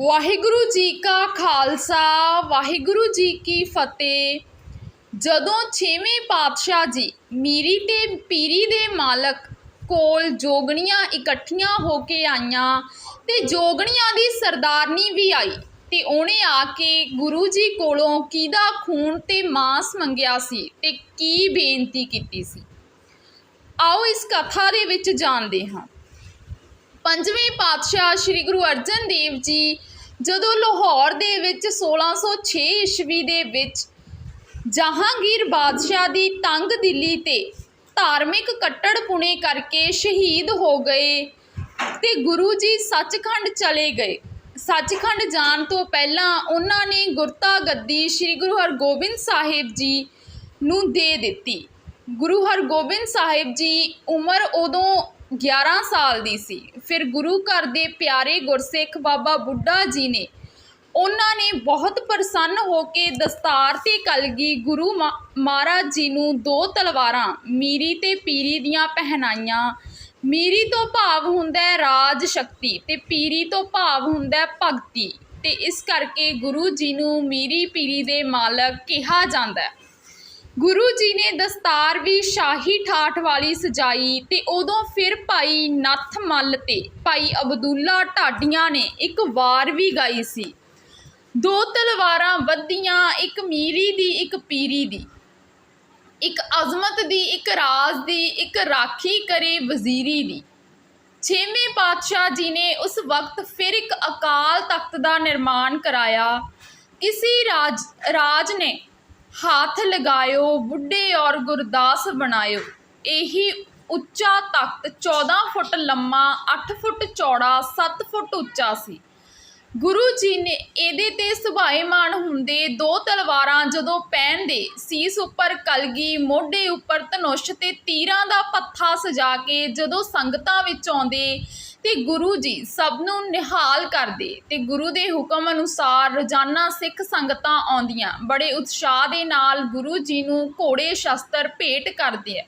ਵਾਹਿਗੁਰੂ ਜੀ ਕਾ ਖਾਲਸਾ, ਵਾਹਿਗੁਰੂ ਜੀ ਕੀ ਫਤਿਹ। ਜਦੋਂ ਛੇਵੇਂ ਪਾਤਸ਼ਾਹ ਜੀ ਮੀਰੀ ਤੇ ਪੀਰੀ ਦੇ ਮਾਲਕ ਕੋਲ ਜੋਗਣੀਆਂ ਇਕੱਠੀਆਂ ਹੋ ਕੇ ਆਈਆਂ ਤੇ ਜੋਗਣੀਆਂ ਦੀ ਸਰਦਾਰਨੀ ਵੀ ਆਈ ਤੇ ਉਹਨੇ ਆ ਕੇ ਗੁਰੂ ਜੀ ਕੋਲੋਂ ਕਿਹਦਾ ਖੂਨ ਤੇ ਮਾਸ ਮੰਗਿਆ ਸੀ ਤੇ ਕੀ ਬੇਨਤੀ ਕੀਤੀ ਸੀ? ਆਓ ਇਸ ਕਥਾ ਦੇ ਵਿੱਚ ਜਾਣਦੇ ਹਾਂ। ਪੰਜਵੇਂ ਪਾਤਸ਼ਾਹ ਸ੍ਰੀ ਗੁਰੂ ਅਰਜਨ ਦੇਵ ਜੀ ਜਦੋਂ ਲਾਹੌਰ ਦੇ ਵਿੱਚ 1606 ਈਸਵੀ ਦੇ ਵਿੱਚ ਜਹਾਂਗੀਰ ਬਾਦਸ਼ਾਹ ਦੀ ਤੰਗ ਦਿੱਲੀ ਤੇ ਧਾਰਮਿਕ ਕੱਟੜਪੁਣੇ ਕਰਕੇ ਸ਼ਹੀਦ ਹੋ ਗਏ ਤੇ ਗੁਰੂ ਜੀ ਸੱਚਖੰਡ ਚਲੇ ਗਏ। ਸੱਚਖੰਡ ਜਾਣ ਤੋਂ ਪਹਿਲਾਂ ਉਹਨਾਂ ਨੇ ਗੁਰਤਾ ਗੱਦੀ ਸ੍ਰੀ ਗੁਰੂ ਹਰਗੋਬਿੰਦ ਸਾਹਿਬ ਜੀ ਨੂੰ ਦੇ ਦਿੱਤੀ। ਗੁਰੂ ਹਰਗੋਬਿੰਦ ਸਾਹਿਬ ਜੀ ਉਮਰ ਉਦੋਂ 11 ਸਾਲ ਦੀ ਸੀ। ਫਿਰ ਗੁਰੂ ਘਰ ਦੇ ਪਿਆਰੇ ਗੁਰਸਿੱਖ ਬਾਬਾ ਬੁੱਢਾ ਜੀ ਨੇ ਉਹਨਾਂ ਨੇ ਬਹੁਤ ਪ੍ਰਸੰਨ ਹੋ ਕੇ ਦਸਤਾਰ ਤੇ ਕਲਗੀ ਗੁਰੂ ਮਾ- ਮਹਾਰਾਜ ਜੀ ਨੂੰ ਦੋ ਤਲਵਾਰਾਂ, ਮੀਰੀ ਤੇ ਪੀਰੀ ਦੀਆਂ ਪਹਿਨਾਈਆਂ। ਮੀਰੀ ਤੋਂ ਭਾਵ ਹੁੰਦਾ ਹੈ ਰਾਜ ਸ਼ਕਤੀ ਤੇ ਪੀਰੀ ਤੋਂ ਭਾਵ ਹੁੰਦਾ ਹੈ ਭਗਤੀ ਤੇ ਇਸ ਕਰਕੇ ਗੁਰੂ ਜੀ ਨੂੰ ਮੀਰੀ ਪੀਰੀ ਦੇ ਮਾਲਕ ਕਿਹਾ ਜਾਂਦਾ ਹੈ। ਗੁਰੂ ਜੀ ਨੇ ਦਸਤਾਰ ਵੀ ਸ਼ਾਹੀ ਠਾਠ ਵਾਲੀ ਸਜਾਈ ਤੇ ਉਦੋਂ ਫਿਰ ਭਾਈ ਨੱਥ ਮੱਲ ਤੇ ਭਾਈ ਅਬਦੁੱਲਾ ਢਾਡੀਆਂ ਨੇ ਇੱਕ ਵਾਰ ਵੀ ਗਾਈ ਸੀ। ਦੋ ਤਲਵਾਰਾਂ ਵੱਧੀਆਂ, ਇੱਕ ਮੀਰੀ ਦੀ, ਇੱਕ ਪੀਰੀ ਦੀ। ਇੱਕ ਅਜ਼ਮਤ ਦੀ, ਇੱਕ ਰਾਜ ਦੀ, ਇੱਕ ਰਾਖੀ ਕਰੇ ਵਜ਼ੀਰੀ ਦੀ। ਛੇਵੇਂ ਪਾਤਸ਼ਾਹ ਜੀ ਨੇ ਉਸ ਵਕਤ ਫਿਰ ਇੱਕ ਅਕਾਲ ਤਖਤ ਦਾ ਨਿਰਮਾਣ ਕਰਾਇਆ। ਕਿਸੇ ਰਾਜ ਰਾਜ ਨੇ ਹਾਥ ਲਗਾਇਓ, ਬੁੱਢੇ ਔਰ ਗੁਰਦਾਸ ਬਣਾਇਓ। ਇਹੀ ਉੱਚਾ ਤਖਤ 14 ਫੁੱਟ ਲੰਮਾ 8 ਫੁੱਟ ਚੌੜਾ 7 ਫੁੱਟ ਉੱਚਾ ਸੀ। ਗੁਰੂ ਜੀ ਨੇ ਇਹਦੇ ਤੇ ਸੁਭਾਏਮਾਨ ਹੁੰਦੇ ਦੋ ਤਲਵਾਰਾਂ ਜਦੋਂ ਪਹਿਨਦੇ ਸੀਸ ਉੱਪਰ ਕਲਗੀ, ਮੋਢੇ ਉੱਪਰ ਧਨੁਸ਼ ਤੇ ਤੀਰਾਂ ਦਾ ਪੱਥਾ ਸਜਾ ਕੇ ਜਦੋਂ ਸੰਗਤਾਂ ਵਿੱਚ ਆਉਂਦੇ ਤੇ ਗੁਰੂ ਜੀ ਸਭ ਨੂੰ ਨਿਹਾਲ ਕਰਦੇ ਤੇ ਗੁਰੂ ਦੇ ਹੁਕਮ ਅਨੁਸਾਰ ਰੋਜ਼ਾਨਾ ਸਿੱਖ ਸੰਗਤਾਂ ਆਉਂਦੀਆਂ। ਬੜੇ ਉਤਸ਼ਾਹ ਦੇ ਨਾਲ ਗੁਰੂ ਜੀ ਨੂੰ ਘੋੜੇ ਸ਼ਸਤਰ ਭੇਟ ਕਰਦੇ ਆ।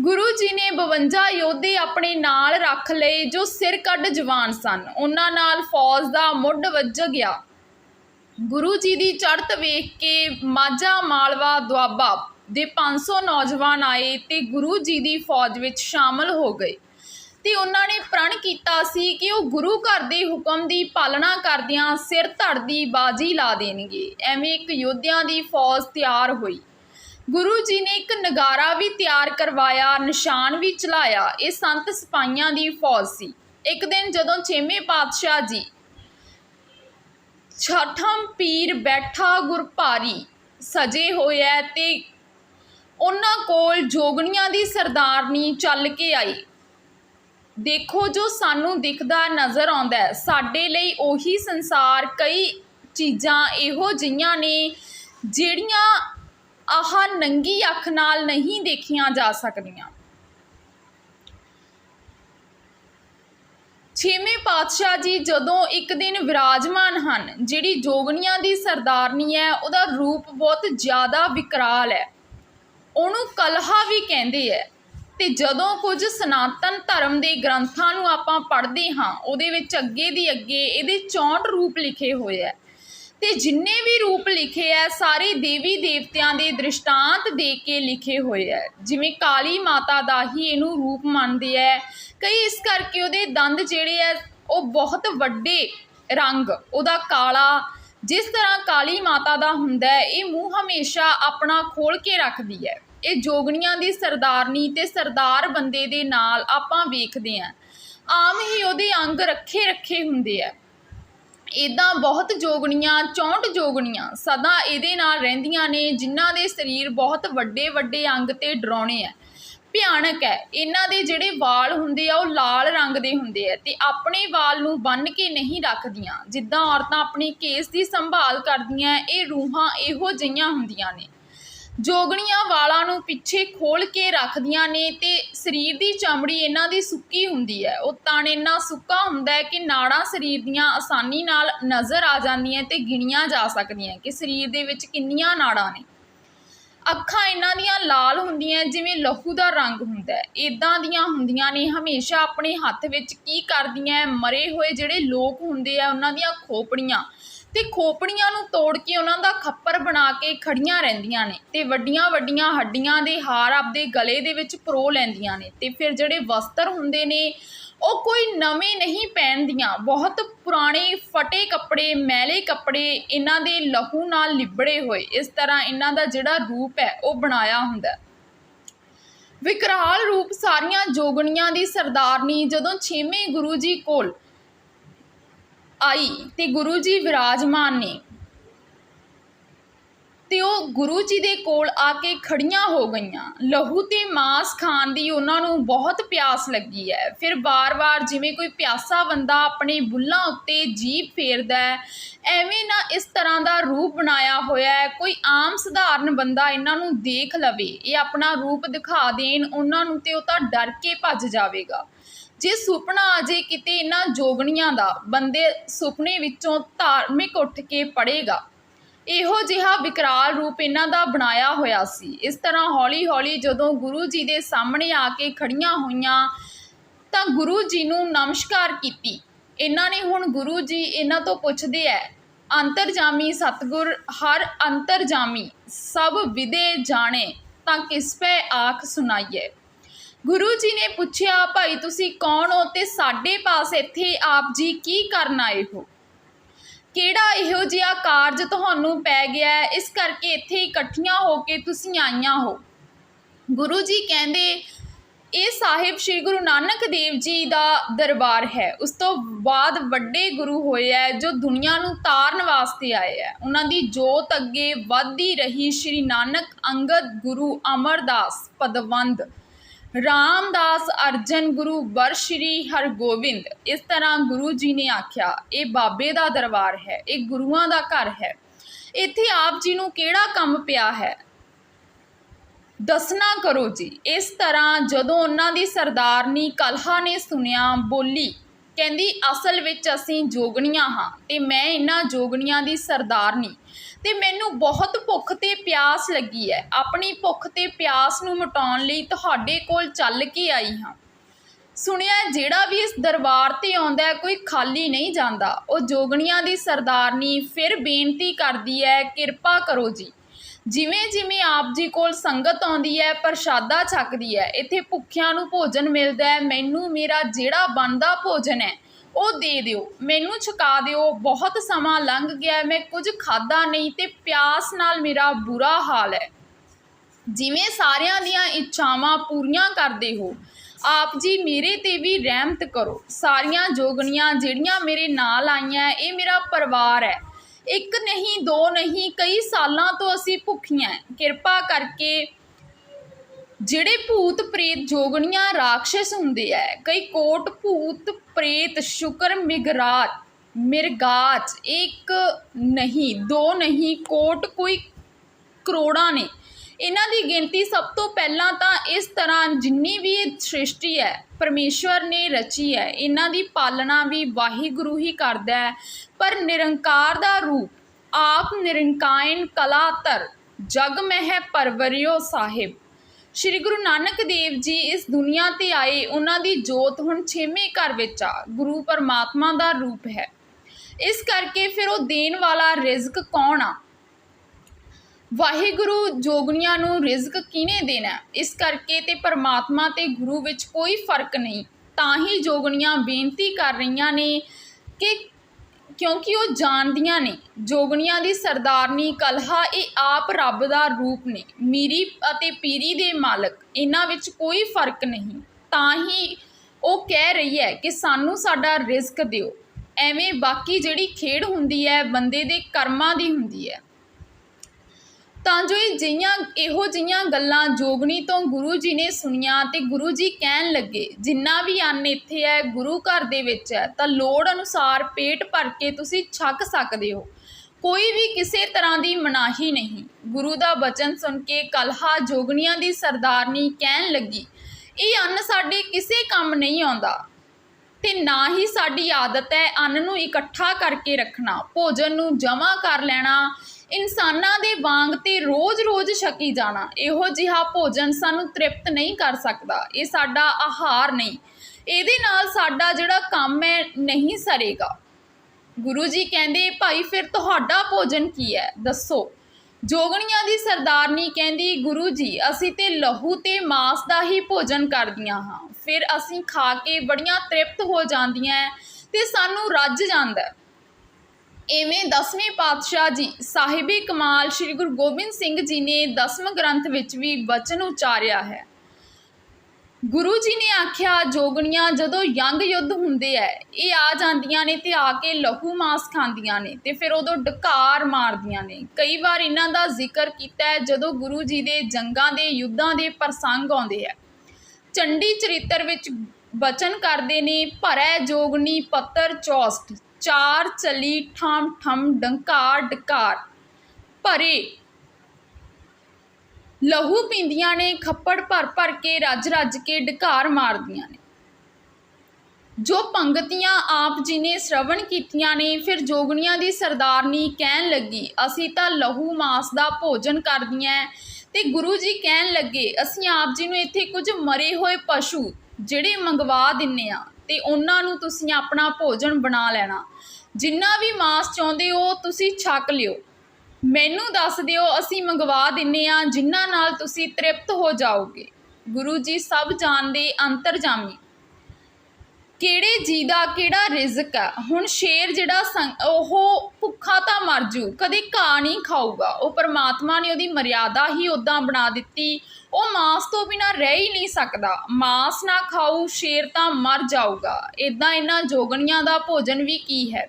ਗੁਰੂ ਜੀ ਨੇ 52 ਯੋਧੇ ਆਪਣੇ ਨਾਲ ਰੱਖ ਲਏ, ਜੋ ਸਿਰ ਕੱਢ ਜਵਾਨ ਸਨ। ਉਹਨਾਂ ਨਾਲ ਫੌਜ ਦਾ ਮੁੱਢ ਵੱਜ ਗਿਆ। ਗੁਰੂ ਜੀ ਦੀ ਚੜ੍ਹਤ ਵੇਖ ਕੇ ਮਾਝਾ ਮਾਲਵਾ ਦੁਆਬਾ ਦੇ 500 ਨੌਜਵਾਨ ਆਏ ਤੇ ਗੁਰੂ ਜੀ ਦੀ ਫੌਜ ਵਿੱਚ ਸ਼ਾਮਲ ਹੋ ਗਏ। ਤੇ ਉਹਨਾਂ ਨੇ ਪ੍ਰਣ ਕੀਤਾ ਸੀ ਕਿ ਉਹ ਗੁਰੂ ਘਰ ਦੇ ਹੁਕਮ ਦੀ ਪਾਲਣਾ ਕਰਦਿਆਂ ਸਿਰ ਧੜ ਦੀ ਬਾਜੀ ਲਾ ਦੇਣਗੇ। ਐਵੇਂ ਇੱਕ ਯੋਧਿਆਂ ਦੀ ਫੌਜ ਤਿਆਰ ਹੋਈ। ਗੁਰੂ ਜੀ ਨੇ ਇੱਕ ਨਗਾਰਾ ਵੀ ਤਿਆਰ ਕਰਵਾਇਆ, ਨਿਸ਼ਾਨ ਵੀ ਚਲਾਇਆ। ਇਹ ਸੰਤ ਸਿਪਾਹੀਆਂ ਦੀ ਫੌਜ ਸੀ। ਇੱਕ ਦਿਨ ਜਦੋਂ ਛੇਵੇਂ ਪਾਤਸ਼ਾਹ ਜੀ ਛਠਮ ਪੀਰ ਬੈਠਾ ਗੁਰਪਾਰੀ ਸਜੇ ਹੋਇਆ ਤੇ ਉਹਨਾਂ ਕੋਲ ਜੋਗਣੀਆਂ ਦੀ ਸਰਦਾਰਨੀ ਚੱਲ ਕੇ ਆਈ। ਦੇਖੋ ਜੋ ਸਾਨੂੰ ਦਿਖਦਾ ਨਜ਼ਰ ਆਉਂਦਾ ਸਾਡੇ ਲਈ ਉਹੀ ਸੰਸਾਰ ਕਈ ਚੀਜ਼ਾਂ ਇਹੋ ਜਿਹੀਆਂ ਨੇ ਜਿਹੜੀਆਂ ਆਹ ਨੰਗੀ ਅੱਖ ਨਾਲ ਨਹੀਂ ਦੇਖੀਆਂ ਜਾ ਸਕਦੀਆਂ। ਛੇਵੇਂ ਪਾਤਸ਼ਾਹ ਜੀ ਜਦੋਂ ਇੱਕ ਦਿਨ ਵਿਰਾਜਮਾਨ ਹਨ, ਜਿਹੜੀ ਜੋਗਣੀਆਂ ਦੀ ਸਰਦਾਰਨੀ ਹੈ, ਉਹਦਾ ਰੂਪ ਬਹੁਤ ਜ਼ਿਆਦਾ ਵਿਕਰਾਲ ਹੈ। ਉਹਨੂੰ ਕਲਹਾ ਵੀ ਕਹਿੰਦੇ ਹੈ। ਤੇ ਜਦੋਂ ਕੁਝ ਸਨਾਤਨ ਧਰਮ ਦੇ ਗ੍ਰੰਥਾਂ ਨੂੰ ਆਪਾਂ ਪੜ੍ਹਦੇ ਹਾਂ, ਉਹਦੇ ਵਿੱਚ ਅੱਗੇ ਦੀ ਅੱਗੇ ਇਹਦੇ 64 ਰੂਪ ਲਿਖੇ ਹੋਏ ਹੈ। ਤੇ ਜਿੰਨੇ ਵੀ ਰੂਪ ਲਿਖੇ ਐ ਸਾਰੇ ਦੇਵੀ ਦੇਵਤਿਆਂ ਦੇ ਦ੍ਰਿਸ਼ਟਾਂਤ ਦੇ ਕੇ ਲਿਖੇ ਹੋਏ ਐ ਜਿਵੇਂ ਕਾਲੀ ਮਾਤਾ ਦਾ ਹੀ ਇਹਨੂੰ ਰੂਪ ਮੰਨਦੇ ਐ ਕਈ ਇਸ ਕਰਕੇ ਉਹਦੇ ਦੰਦ ਜਿਹੜੇ ਐ ਉਹ ਬਹੁਤ ਵੱਡੇ ਰੰਗ, ਉਹਦਾ ਕਾਲਾ, ਜਿਸ ਤਰ੍ਹਾਂ ਕਾਲੀ ਮਾਤਾ ਦਾ ਹੁੰਦਾ ਹੈ, ਇਹ ਮੂੰਹ ਹਮੇਸ਼ਾ ਆਪਣਾ ਖੋਲ ਕੇ ਰੱਖਦੀ ਹੈ। ਇਹ ਜੋਗਣੀਆਂ ਦੀ ਸਰਦਾਰਨੀ ਤੇ ਸਰਦਾਰ ਬੰਦੇ ਦੇ ਨਾਲ ਆਪਾਂ ਵੇਖਦੇ ਆਂ ਆਮ ਹੀ ਉਹਦੇ ਅੰਗ ਰੱਖੇ ਰੱਖੇ ਹੁੰਦੇ ਆ। ਇਦਾਂ ਬਹੁਤ ਜੋਗਣੀਆਂ 64 ਜੋਗਣੀਆਂ ਸਦਾ ਇਹਦੇ ਨਾਲ ਰਹਿੰਦੀਆਂ ਨੇ, ਜਿਨ੍ਹਾਂ ਦੇ ਸਰੀਰ ਬਹੁਤ ਵੱਡੇ ਵੱਡੇ ਅੰਗ ਤੇ ਡਰਾਉਣੇ ਆ। ਭਿਆਨਕ ਹੈ, ਇਹਨਾਂ ਦੇ ਜਿਹੜੇ ਵਾਲ ਹੁੰਦੇ ਆ, ਉਹ ਲਾਲ ਰੰਗ ਦੇ ਹੁੰਦੇ ਆ ਤੇ ਆਪਣੇ ਵਾਲ ਨੂੰ ਬੰਨ ਕੇ ਨਹੀਂ ਰੱਖਦੀਆਂ। ਜਿੱਦਾਂ ਔਰਤਾਂ ਆਪਣੇ ਕੇਸ ਦੀ ਸੰਭਾਲ ਕਰਦੀਆਂ, ਇਹ ਰੂਹਾਂ ਇਹੋ ਜਿਹੀਆਂ ਹੁੰਦੀਆਂ ਨੇ। ਜੋਗਣੀਆਂ ਵਾਲਾਂ ਨੂੰ ਪਿੱਛੇ ਖੋਲ ਕੇ ਰੱਖਦੀਆਂ ਨੇ ਤੇ ਸਰੀਰ ਦੀ ਚਮੜੀ ਇਹਨਾਂ ਦੀ ਸੁੱਕੀ ਹੁੰਦੀ ਹੈ। ਉਹ ਤਣ ਇੰਨਾ ਸੁੱਕਾ ਹੁੰਦਾ ਹੈ ਕਿ ਨਾੜਾਂ ਸਰੀਰ ਦੀਆਂ ਆਸਾਨੀ ਨਾਲ ਨਜ਼ਰ ਆ ਜਾਂਦੀਆਂ ਤੇ ਗਿਣੀਆਂ ਜਾ ਸਕਦੀਆਂ ਕਿ ਸਰੀਰ ਦੇ ਵਿੱਚ ਕਿੰਨੀਆਂ ਨਾੜਾਂ ਨੇ। ਅੱਖਾਂ ਇਹਨਾਂ ਦੀਆਂ ਲਾਲ ਹੁੰਦੀਆਂ ਜਿਵੇਂ ਲਹੂ ਦਾ ਰੰਗ ਹੁੰਦਾ ਹੈ। ਇਦਾਂ ਦੀਆਂ ਹੁੰਦੀਆਂ ਨੇ, ਹਮੇਸ਼ਾ ਆਪਣੇ ਹੱਥ ਵਿੱਚ ਕੀ ਕਰਦੀਆਂ ਮਰੇ ਹੋਏ ਜਿਹੜੇ ਲੋਕ ਹੁੰਦੇ ਆ, ਉਹਨਾਂ ਦੀਆਂ ਖੋਪੜੀਆਂ। ਤੇ ਖੋਪੜੀਆਂ ਨੂੰ ਤੋੜ ਕੇ ਉਹਨਾਂ ਦਾ ਖੱਪਰ ਬਣਾ ਕੇ ਖੜੀਆਂ ਰਹਿੰਦੀਆਂ ਨੇ ਤੇ ਵੱਡੀਆਂ ਵੱਡੀਆਂ ਹੱਡੀਆਂ ਦੇ ਹਾਰ ਆਪਦੇ ਗਲੇ ਦੇ ਵਿੱਚ ਪਰੋ ਲੈਂਦੀਆਂ ਨੇ ਤੇ ਫਿਰ ਜਿਹੜੇ ਵਸਤਰ ਹੁੰਦੇ ਨੇ, ਉਹ ਕੋਈ ਨਵੇਂ ਨਹੀਂ ਪਹਿਨਦੀਆਂ। ਬਹੁਤ ਪੁਰਾਣੇ ਫਟੇ ਕੱਪੜੇ, ਮੈਲੇ ਕੱਪੜੇ ਇਹਨਾਂ ਦੇ ਲਹੂ ਨਾਲ ਲਿਬੜੇ ਹੋਏ। ਇਸ ਤਰ੍ਹਾਂ ਇਹਨਾਂ ਦਾ ਜਿਹੜਾ ਰੂਪ ਹੈ, ਉਹ ਬਣਾਇਆ ਹੁੰਦਾ। ਵਿਕਰਾਲ ਰੂਪ ਸਾਰੀਆਂ ਜੋਗਣੀਆਂ ਦੀ ਸਰਦਾਰਨੀ ਜਦੋਂ ਛੇਵੇਂ ਗੁਰੂ ਜੀ ਕੋਲ ਆਈ ਤੇ ਗੁਰੂ ਜੀ ਵਿਰਾਜਮਾਨ ਨੇ। ਤੇ ਉਹ ਗੁਰੂ ਜੀ ਦੇ ਕੋਲ ਆ ਕੇ ਖੜੀਆਂ ਹੋ ਗਈਆਂ। ਲਹੂ ਤੇ ਮਾਸ ਖਾਣ ਦੀ ਉਹਨਾਂ ਨੂੰ ਬਹੁਤ ਪਿਆਸ ਲੱਗੀ ਹੈ। ਫਿਰ ਵਾਰ-ਵਾਰ ਜਿਵੇਂ ਕੋਈ ਪਿਆਸਾ ਬੰਦਾ ਆਪਣੇ ਬੁੱਲਾਂ ਉੱਤੇ ਜੀਭ ਫੇਰਦਾ ਹੈ, ਐਵੇਂ ਨਾ ਇਸ ਤਰ੍ਹਾਂ ਦਾ ਰੂਪ ਬਣਾਇਆ ਹੋਇਆ ਹੈ। ਕੋਈ ਆਮ ਸਧਾਰਨ ਬੰਦਾ ਇਹਨਾਂ ਨੂੰ ਦੇਖ ਲਵੇ, ਇਹ ਆਪਣਾ ਰੂਪ ਦਿਖਾ ਦੇਣ, ਉਹਨਾਂ ਨੂੰ ਤੇ ਉਹ ਤਾਂ ਡਰ ਕੇ ਭੱਜ ਜਾਵੇਗਾ। ਜੇ ਸੁਪਨਾ ਆ ਜੇ ਕਿਤੇ ਇਹਨਾਂ ਜੋਗਣੀਆਂ ਦਾ, ਬੰਦੇ ਸੁਪਨੇ ਵਿੱਚੋਂ ਧਾਰਮਿਕ ਉੱਠ ਕੇ ਪੜੇਗਾ ਇਹੋ ਜਿਹਾ ਵਿਕਰਾਲ ਰੂਪ ਇਹਨਾਂ ਦਾ ਬਣਾਇਆ ਹੋਇਆ ਸੀ। ਇਸ ਤਰ੍ਹਾਂ ਹੌਲੀ-ਹੌਲੀ ਜਦੋਂ ਗੁਰੂ ਜੀ ਦੇ ਸਾਹਮਣੇ ਆ ਕੇ ਖੜੀਆਂ ਹੋਈਆਂ, ਤਾਂ ਗੁਰੂ ਜੀ ਨੂੰ ਨਮਸਕਾਰ ਕੀਤੀ। ਇਹਨਾਂ ਨੇ ਹੁਣ ਗੁਰੂ ਜੀ ਇਹਨਾਂ ਤੋਂ ਪੁੱਛਦੇ ਐ, ਅੰਤਰਜਾਮੀ ਸਤਗੁਰ, ਹਰ ਅੰਤਰਜਾਮੀ ਸਭ ਵਿਦੇ ਜਾਣੇ, ਤਾਂ ਕਿਸ ਪੈ ਆਖ ਸੁਣਾਈਏ ਗੁਰੂ ਜੀ ਨੇ ਪੁੱਛਿਆ, ਭਾਈ ਤੁਸੀਂ ਕੌਣ ਹੋ ਤੇ ਸਾਡੇ ਪਾਸ ਇੱਥੇ ਆਪ ਜੀ ਕੀ ਕਰਨ ਆਏ ਹੋ? ਕਿਹੜਾ ਇਹੋ ਜਿਹਾ ਕਾਰਜ ਤੁਹਾਨੂੰ ਪੈ ਗਿਆ ਹੈ? ਇਸ ਕਰਕੇ ਇੱਥੇ ਇਕੱਠੀਆਂ ਹੋ ਕੇ ਤੁਸੀਂ ਆਈਆਂ ਹੋ। ਗੁਰੂ ਜੀ ਕਹਿੰਦੇ, ਇਹ ਸਾਹਿਬ ਸ੍ਰੀ ਗੁਰੂ ਨਾਨਕ ਦੇਵ ਜੀ ਦਾ ਦਰਬਾਰ ਹੈ। ਉਸ ਤੋਂ ਬਾਅਦ ਵੱਡੇ ਗੁਰੂ ਹੋਏ ਹੈ ਜੋ ਦੁਨੀਆ ਨੂੰ ਤਾਰਨ ਵਾਸਤੇ ਆਏ ਹੈ। ਉਹਨਾਂ ਦੀ ਜੋਤ ਅੱਗੇ ਵੱਧਦੀ ਰਹੀ। ਸ੍ਰੀ ਨਾਨਕ ਅੰਗਦ ਗੁਰੂ ਅਮਰਦਾਸ ਪਦਵੰਦ ਰਾਮਦਾਸ ਅਰਜਨ ਗੁਰੂ ਵਰ ਸ਼੍ਰੀ ਹਰਗੋਬਿੰਦ। ਇਸ ਤਰ੍ਹਾਂ ਗੁਰੂ ਜੀ ਨੇ ਆਖਿਆ, ਇਹ ਬਾਬੇ ਦਾ ਦਰਬਾਰ ਹੈ, ਇਹ ਗੁਰੂਆਂ ਦਾ ਘਰ ਹੈ। ਇੱਥੇ ਆਪ ਜੀ ਨੂੰ ਕਿਹੜਾ ਕੰਮ ਪਿਆ ਹੈ? ਦੱਸਣਾ ਕਰੋ ਜੀ। ਇਸ ਤਰ੍ਹਾਂ ਜਦੋਂ ਉਹਨਾਂ ਦੀ ਸਰਦਾਰਨੀ ਕਲਹਾ ਨੇ ਸੁਨਿਆ ਬੋਲੀ, ਕਹਿੰਦੀ, ਅਸਲ ਵਿੱਚ ਅਸੀਂ ਜੋਗਣੀਆਂ ਹਾਂ ਤੇ ਮੈਂ ਇਹਨਾਂ ਜੋਗਣੀਆਂ ਦੀ ਸਰਦਾਰਨੀ। ਤੇ ਮੈਨੂੰ ਬਹੁਤ ਭੁੱਖ ਤੇ ਪਿਆਸ ਲੱਗੀ ਹੈ ਆਪਣੀ ਭੁੱਖ ਤੇ ਪਿਆਸ ਨੂੰ ਮਿਟਾਉਣ ਲਈ ਤੁਹਾਡੇ ਕੋਲ ਚੱਲ ਕੇ ਆਈ ਹਾਂ। ਸੁਣਿਆ ਜਿਹੜਾ ਵੀ ਇਸ ਦਰਬਾਰ ਤੇ ਆਉਂਦਾ ਹੈ ਕੋਈ ਖਾਲੀ ਨਹੀਂ ਜਾਂਦਾ। ਉਹ ਜੋਗਣੀਆਂ ਦੀ ਸਰਦਾਰਨੀ ਫਿਰ ਬੇਨਤੀ ਕਰਦੀ ਹੈ ਕਿਰਪਾ ਕਰੋ ਜੀ। ਜਿਵੇਂ ਜਿਵੇਂ ਆਪ ਜੀ ਕੋਲ ਸੰਗਤ ਆਉਂਦੀ ਹੈ ਪ੍ਰਸ਼ਾਦਾ ਛਕਦੀ ਹੈ ਇੱਥੇ ਭੁੱਖਿਆਂ ਨੂੰ ਭੋਜਨ ਮਿਲਦਾ ਹੈ ਮੈਨੂੰ ਮੇਰਾ ਜਿਹੜਾ ਬਣਦਾ ਭੋਜਨ ਹੈ ਉਹ ਦੇ ਦਿਓ। ਮੈਨੂੰ ਛਕਾ ਦਿਓ। ਬਹੁਤ ਸਮਾਂ ਲੰਘ ਗਿਆ ਮੈਂ ਕੁਝ ਖਾਦਾ ਨਹੀਂ ਤੇ ਪਿਆਸ ਨਾਲ ਮੇਰਾ ਬੁਰਾ ਹਾਲ ਹੈ। ਜਿਵੇਂ ਸਾਰਿਆਂ ਦੀਆਂ ਇੱਛਾਵਾਂ ਪੂਰੀਆਂ ਕਰਦੇ ਹੋ, ਆਪ ਜੀ ਮੇਰੇ ਤੇ ਵੀ ਰਹਿਮਤ ਕਰੋ। ਸਾਰੀਆਂ ਜੋਗਣੀਆਂ ਜਿਹੜੀਆਂ ਮੇਰੇ ਨਾਲ ਆਈਆਂ ਇਹ ਮੇਰਾ ਪਰਿਵਾਰ ਹੈ। ਇੱਕ ਨਹੀਂ, ਦੋ ਨਹੀਂ, ਕਈ ਸਾਲਾਂ ਤੋਂ ਅਸੀਂ ਭੁੱਖੀਆਂ ਕਿਰਪਾ ਕਰਕੇ ਜਿਹੜੇ ਭੂਤ ਪ੍ਰੇਤ ਜੋਗਣੀਆਂ ਰਾਖਸ਼ ਹੁੰਦੇ ਐ, ਕਈ ਕੋਟ ਭੂਤ ਪ੍ਰੇਤ ਸ਼ੁਕਰ ਮਿਗਰਾਜ ਮਿਰਗਾਜ ਇੱਕ ਨਹੀਂ, ਦੋ ਨਹੀਂ, ਕੋਟ ਕੋਈ ਕਰੋੜਾਂ ਨੇ। ਇਹਨਾਂ ਦੀ ਗਿਣਤੀ ਸਭ ਤੋਂ ਪਹਿਲਾਂ ਤਾਂ ਇਸ ਤਰ੍ਹਾਂ ਜਿੰਨੀ ਵੀ ਇਹ ਸ੍ਰਿਸ਼ਟੀ ਹੈ ਪਰਮੇਸ਼ਵਰ ਨੇ ਰਚੀ ਹੈ ਇਹਨਾਂ ਦੀ ਪਾਲਣਾ ਵੀ ਵਾਹਿਗੁਰੂ ਹੀ ਕਰਦਾ ਹੈ ਪਰ ਨਿਰੰਕਾਰ ਦਾ ਰੂਪ, ਆਪ ਨਿਰੰਕਾਇਨ ਕਲਾਤਰ, ਜਗ ਮਹਿ ਪਰਵਰਿਓ ਸਾਹਿਬ ਸ਼੍ਰੀ ਗੁਰੂ ਨਾਨਕ ਦੇਵ ਜੀ ਇਸ ਦੁਨੀਆ ਤੇ ਆਏ, ਉਹਨਾਂ ਦੀ ਜੋਤ ਹੁਣ ਛੇਵੇਂ ਘਰ ਵਿੱਚ ਆ। ਗੁਰੂ ਪਰਮਾਤਮਾ ਦਾ ਰੂਪ ਹੈ। ਇਸ ਕਰਕੇ ਫਿਰ ਉਹ ਦੇਣ ਵਾਲਾ ਰਿਜ਼ਕ ਕੌਣ ਆ? ਵਾਹਿਗੁਰੂ ਜੋਗਣੀਆਂ ਨੂੰ ਰਿਜ਼ਕ ਕਿਹਨੇ ਦੇਣਾ? ਇਸ ਕਰਕੇ ਤੇ ਪਰਮਾਤਮਾ ਤੇ ਗੁਰੂ ਵਿੱਚ ਕੋਈ ਫ਼ਰਕ ਨਹੀਂ। ਤਾਂ ਹੀ ਜੋਗਣੀਆਂ ਬੇਨਤੀ ਕਰ ਰਹੀਆਂ ਨੇ ਕਿ ਕਿਉਂਕਿ ਉਹ ਜਾਣਦੀਆਂ ਨੇ, ਜੋਗਣੀਆਂ ਦੀ ਸਰਦਾਰਨੀ ਕਲਹਾ ਇਹ ਆਪ ਰੱਬ ਦਾ ਰੂਪ ਨੇ। ਮੀਰੀ ਅਤੇ ਪੀਰੀ ਦੇ ਮਾਲਕ, ਇਹਨਾਂ ਵਿੱਚ ਕੋਈ ਫ਼ਰਕ ਨਹੀਂ। ਤਾਂ ਹੀ ਉਹ ਕਹਿ ਰਹੀ ਹੈ ਕਿ ਸਾਨੂੰ ਸਾਡਾ ਰਿਜ਼ਕ ਦਿਓ। ਐਵੇਂ ਬਾਕੀ ਜਿਹੜੀ ਖੇਡ ਹੁੰਦੀ ਹੈ, ਬੰਦੇ ਦੇ ਕਰਮਾਂ ਦੀ ਹੁੰਦੀ ਹੈ। ਤਾਂ ਜੋ ਇਹ ਜਿਹੀਆਂ, ਇਹੋ ਜਿਹੀਆਂ ਗੱਲਾਂ ਜੋਗਣੀ ਤੋਂ ਗੁਰੂ ਜੀ ਨੇ ਸੁਣੀਆਂ ਤੇ ਗੁਰੂ ਜੀ ਕਹਿਣ ਲੱਗੇ, ਜਿੰਨਾ ਵੀ ਅੰਨ ਇੱਥੇ ਹੈ, ਗੁਰੂ ਘਰ ਦੇ ਵਿੱਚ ਹੈ, ਤਾਂ ਲੋੜ ਅਨੁਸਾਰ ਪੇਟ ਭਰ ਕੇ ਤੁਸੀਂ ਛਕ ਸਕਦੇ ਹੋ। ਕੋਈ ਵੀ ਕਿਸੇ ਤਰ੍ਹਾਂ ਦੀ ਮਨਾਹੀ ਨਹੀਂ। ਗੁਰੂ ਦਾ ਬਚਨ ਸੁਣ ਕੇ ਕਲਹਾ ਜੋਗਣੀਆਂ ਦੀ ਸਰਦਾਰਨੀ ਕਹਿਣ ਲੱਗੀ, ਇਹ ਅੰਨ ਸਾਡੇ ਕਿਸੇ ਕੰਮ ਨਹੀਂ ਆਉਂਦਾ ਤੇ ਨਾ ਹੀ ਸਾਡੀ ਆਦਤ ਹੈ ਅੰਨ ਨੂੰ ਇਕੱਠਾ ਕਰਕੇ ਰੱਖਣਾ। ਭੋਜਨ ਨੂੰ ਜਮ੍ਹਾਂ ਕਰ ਲੈਣਾ ਇਨਸਾਨਾਂ ਦੇ ਵਾਂਗ ਤੇ ਰੋਜ਼-ਰੋਜ਼ ਛਕੀ ਜਾਣਾ। ਇਹੋ ਜਿਹਾ ਭੋਜਨ ਸਾਨੂੰ ਤ੍ਰਿਪਤ ਨਹੀਂ ਕਰ ਸਕਦਾ। ਇਹ ਸਾਡਾ ਆਹਾਰ ਨਹੀਂ। ਇਹਦੇ ਨਾਲ ਸਾਡਾ ਜਿਹੜਾ ਕੰਮ ਹੈ, ਨਹੀਂ ਸਰੇਗਾ। ਗੁਰੂ ਜੀ ਕਹਿੰਦੇ, ਭਾਈ, ਫਿਰ ਤੁਹਾਡਾ ਭੋਜਨ ਕੀ ਹੈ? ਦੱਸੋ। ਜੋਗਣੀਆਂ ਦੀ ਸਰਦਾਰਨੀ ਕਹਿੰਦੀ, ਗੁਰੂ ਜੀ, ਅਸੀਂ ਤੇ ਲਹੂ ਤੇ ਮਾਸ ਦਾ ਹੀ ਭੋਜਨ ਕਰਦੀਆਂ ਹਾਂ। ਫਿਰ ਅਸੀਂ ਖਾ ਕੇ ਬੜੀਆਂ ਤ੍ਰਿਪਤ ਹੋ ਜਾਂਦੀਆਂ ਹੈ ਤੇ ਸਾਨੂੰ ਰੱਜ ਜਾਂਦਾ ਇਵੇਂ ਦਸਵੇਂ ਪਾਤਸ਼ਾਹ ਜੀ ਸਾਹਿਬੀ ਕਮਾਲ ਸ੍ਰੀ ਗੁਰੂ ਗੋਬਿੰਦ ਸਿੰਘ ਜੀ ਨੇ ਦਸਮ ਗ੍ਰੰਥ ਵਿੱਚ ਵੀ ਵਚਨ ਉਚਾਰਿਆ ਹੈ। ਗੁਰੂ ਜੀ ਨੇ ਆਖਿਆ, ਜੋਗਣੀਆਂ ਜਦੋਂ ਯੰਗ ਯੁੱਧ ਹੁੰਦੇ ਐ, ਇਹ ਆ ਜਾਂਦੀਆਂ ਨੇ ਤੇ ਆ ਕੇ ਲਹੂ ਮਾਸ ਖਾਂਦੀਆਂ ਨੇ ਤੇ ਫਿਰ ਉਦੋਂ ਡਕਾਰ ਮਾਰਦੀਆਂ ਨੇ। ਕਈ ਵਾਰ ਇਹਨਾਂ ਦਾ ਜ਼ਿਕਰ ਕੀਤਾ ਹੈ ਜਦੋਂ ਗੁਰੂ ਜੀ ਦੇ ਜੰਗਾਂ ਦੇ, ਯੁੱਧਾਂ ਦੇ ਪ੍ਰਸੰਗ ਆਉਂਦੇ ਆ ਚੰਡੀ ਚਰਿੱਤਰ ਵਿੱਚ ਬਚਨ ਕਰਦੇ ਨੇ, ਭਰੈ ਜੋਗਣੀ ਪੱਤਰ ਚੌਸਟ ਚਾਰ ਚਲੀ ਠਾਮ ਠਮ ਡੰਕਾਰ ਡਕਾਰ। ਭਰੇ। ਲਹੂ ਪੀਂਦੀਆਂ ਨੇ, ਖੱਪੜ ਭਰ ਭਰ ਕੇ ਰੱਜ ਰੱਜ ਕੇ ਡਕਾਰ ਮਾਰਦੀਆਂ ਨੇ। ਜੋ ਪੰਗਤੀਆਂ ਆਪ ਜੀ ਨੇ ਸ਼ਰਵਣ ਕੀਤੀਆਂ ਨੇ, ਫਿਰ ਜੋਗਣੀਆਂ ਦੀ ਸਰਦਾਰਨੀ ਕਹਿਣ ਲੱਗੀ, ਅਸੀਂ ਤਾਂ ਲਹੂ ਮਾਸ ਦਾ ਭੋਜਨ ਕਰਦੀਆਂ ਤੇ ਗੁਰੂ ਜੀ ਕਹਿਣ ਲੱਗੇ, ਅਸੀਂ ਆਪ ਜੀ ਨੂੰ ਇੱਥੇ ਕੁਝ ਮਰੇ ਹੋਏ ਪਸ਼ੂ, ਜਿਹੜੇ ਮੰਗਵਾ ਦਿੰਨੇ ਆ। ਤੇ ਉਹਨਾਂ ਨੂੰ ਤੁਸੀਂ ਆਪਣਾ ਭੋਜਨ ਬਣਾ ਲੈਣਾ। ਜਿੰਨਾ ਵੀ ਮਾਸ ਚਾਹੁੰਦੇ ਹੋ, ਤੁਸੀਂ ਛਕ ਲਿਓ। ਮੈਨੂੰ ਦੱਸ ਦਿਓ, ਅਸੀਂ ਮੰਗਵਾ ਦਿੰਨੇ ਆ ਜਿਨ੍ਹਾਂ ਨਾਲ ਤੁਸੀਂ ਤ੍ਰਿਪਤ ਹੋ ਜਾਓਗੇ। ਗੁਰੂ ਜੀ ਸਭ ਜਾਣਦੇ ਅੰਤਰਜਾਮੀ। ਕਿਹੜੇ ਜੀ ਦਾ ਕਿਹੜਾ ਰਿਜ਼ਕ ਆ? ਹੁਣ ਸ਼ੇਰ ਜਿਹੜਾ ਸੰ- ਉਹ ਭੁੱਖਾ ਤਾਂ ਮਰ ਜੂ, ਕਦੇ ਘਾਹ ਨਹੀਂ ਖਾਊਗਾ। ਉਹ ਪਰਮਾਤਮਾ ਨੇ ਉਹਦੀ ਮਰਿਆਦਾ ਹੀ ਉਦਾਂ ਬਣਾ ਦਿੱਤੀ। ਉਹ ਮਾਸ ਤੋਂ ਬਿਨਾ ਰਹਿ ਹੀ ਨਹੀਂ ਸਕਦਾ। ਮਾਸ ਨਾ ਖਾਊ, ਸ਼ੇਰ ਤਾਂ ਮਰ ਜਾਊਗਾ। ਇਦਾਂ ਇਹਨਾਂ ਜੋਗਣੀਆਂ ਦਾ ਭੋਜਨ ਵੀ ਕੀ ਹੈ?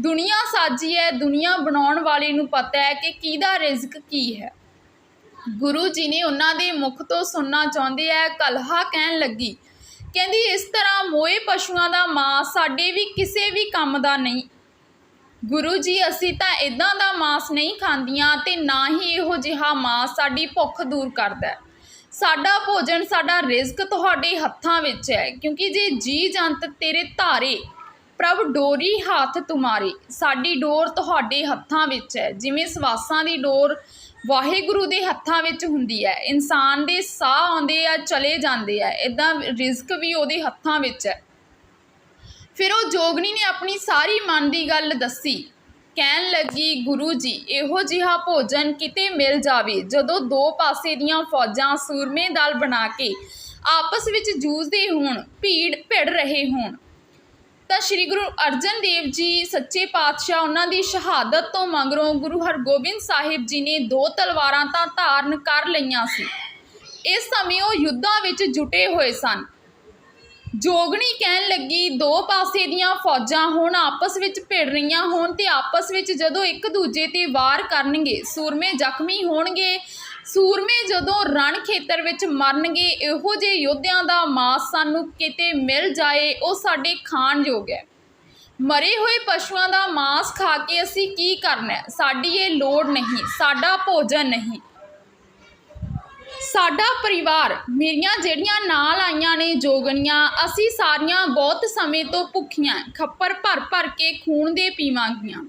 ਦੁਨੀਆ ਸਾਜੀ ਹੈ ਦੁਨੀਆ ਬਣਾਉਣ ਵਾਲੇ ਨੂੰ ਪਤਾ ਹੈ ਕਿ ਕਿਹਦਾ ਰਿਜ਼ਕ ਕੀ ਹੈ। ਗੁਰੂ ਜੀ ਨੇ ਉਹਨਾਂ ਦੇ ਮੁਖ ਤੋਂ ਸੁਣਨਾ ਚਾਹੁੰਦੇ ਆ ਕਲਹਾ ਕਹਿਣ ਲੱਗੀ ਕਹਿੰਦੀ, ਇਸ ਤਰ੍ਹਾਂ ਮੋਏ ਪਸ਼ੂਆਂ ਦਾ ਮਾਸ ਸਾਡੇ ਵੀ ਕਿਸੇ ਵੀ ਕੰਮ ਦਾ ਨਹੀਂ। ਗੁਰੂ ਜੀ, ਅਸੀਂ ਤਾਂ ਇਦਾਂ ਦਾ ਮਾਸ ਨਹੀਂ ਖਾਂਦੀਆਂ ਤੇ ਨਾ ਹੀ ਇਹੋ ਜਿਹਾ ਮਾਸ ਸਾਡੀ ਭੁੱਖ ਦੂਰ ਕਰਦਾ ਸਾਡਾ ਭੋਜਨ, ਸਾਡਾ ਰਿਜ਼ਕ ਤੁਹਾਡੇ ਹੱਥਾਂ ਵਿੱਚ ਹੈ, ਕਿਉਂਕਿ ਜੇ ਜੀ ਜੰਤ ਤੇਰੇ ਧਾਰੇ, ਪ੍ਰਭ ਡੋਰੀ ਹੱਥ ਤੁਮਾਰੇ, ਸਾਡੀ ਡੋਰ ਤੁਹਾਡੇ ਹੱਥਾਂ ਵਿੱਚ ਹੈ। ਜਿਵੇਂ ਸਵਾਸਾਂ ਦੀ ਡੋਰ ਵਾਹਿਗੁਰੂ ਦੇ ਹੱਥਾਂ ਵਿੱਚ ਹੁੰਦੀ ਹੈ। ਇਨਸਾਨ ਦੇ ਸਾਹ ਆਉਂਦੇ ਆ, ਚਲੇ ਜਾਂਦੇ ਆ। ਇਦਾਂ ਰਿਜ਼ਕ ਵੀ ਉਹਦੇ ਹੱਥਾਂ ਵਿੱਚ ਹੈ। ਫਿਰ ਉਹ ਜੋਗਨੀ ਨੇ ਆਪਣੀ ਸਾਰੀ ਮਨ ਦੀ ਗੱਲ ਦੱਸੀ। ਕਹਿਣ ਲੱਗੀ, ਗੁਰੂ ਜੀ, ਇਹੋ ਜਿਹਾ ਭੋਜਨ ਕਿਤੇ ਮਿਲ ਜਾਵੇ, ਜਦੋਂ ਦੋ ਪਾਸੇ ਦੀਆਂ ਫੌਜਾਂ ਸੂਰਮੇ ਦਲ ਬਣਾ ਕੇ ਆਪਸ ਵਿੱਚ ਜੂਝਦੇ ਹੋਣ, ਭੀੜ ਭਿੜ ਰਹੇ ਹੋਣ। ਤਾਂ ਸ੍ਰੀ ਗੁਰੂ ਅਰਜਨ ਦੇਵ ਜੀ ਸੱਚੇ ਪਾਤਸ਼ਾਹ ਉਹਨਾਂ ਦੀ ਸ਼ਹਾਦਤ ਤੋਂ ਮਗਰੋਂ ਗੁਰੂ ਹਰਗੋਬਿੰਦ ਸਾਹਿਬ ਜੀ ਨੇ ਦੋ ਤਲਵਾਰਾਂ ਤਾਂ ਧਾਰਨ ਕਰ ਲਈਆਂ ਸੀ। ਇਸ ਸਮੇਂ ਉਹ ਯੁੱਧਾਂ ਵਿੱਚ ਜੁਟੇ ਹੋਏ ਸਨ। ਜੋਗਣੀ ਕਹਿਣ ਲੱਗੀ, ਦੋ ਪਾਸੇ ਦੀਆਂ ਫੌਜਾਂ ਹੁਣ ਆਪਸ ਵਿੱਚ ਭਿੜ ਰਹੀਆਂ ਹੋਣ ਤੇ ਆਪਸ ਵਿੱਚ ਜਦੋਂ ਇੱਕ ਦੂਜੇ ਤੇ ਵਾਰ ਕਰਨਗੇ, ਸੂਰਮੇ ਜ਼ਖਮੀ ਹੋਣਗੇ ਸੂਰਮੇ ਜਦੋਂ ਰਣ ਖੇਤਰ ਵਿੱਚ ਮਰਨਗੇ, ਇਹੋ ਜਿਹੇ ਯੋਧਿਆਂ ਦਾ ਮਾਸ ਸਾਨੂੰ ਕਿਤੇ ਮਿਲ ਜਾਏ, ਉਹ ਸਾਡੇ ਖਾਣ ਯੋਗ ਹੈ। ਮਰੇ ਹੋਏ ਪਸ਼ੂਆਂ ਦਾ ਮਾਸ ਖਾ ਕੇ ਅਸੀਂ ਕੀ ਕਰਨਾ ਹੈ? ਸਾਡੀ ਇਹ ਲੋੜ ਨਹੀਂ, ਸਾਡਾ ਭੋਜਨ ਨਹੀਂ। ਸਾਡਾ ਪਰਿਵਾਰ, ਮੇਰੀਆਂ ਜਿਹੜੀਆਂ ਨਾਲ ਆਈਆਂ ਨੇ ਜੋਗਣੀਆਂ, ਅਸੀਂ ਸਾਰੀਆਂ ਬਹੁਤ ਸਮੇਂ ਤੋਂ ਭੁੱਖੀਆਂ, ਖੱਪਰ ਭਰ ਭਰ ਕੇ ਖੂਨ ਦੇ ਪੀਵਾਂਗੀਆਂ।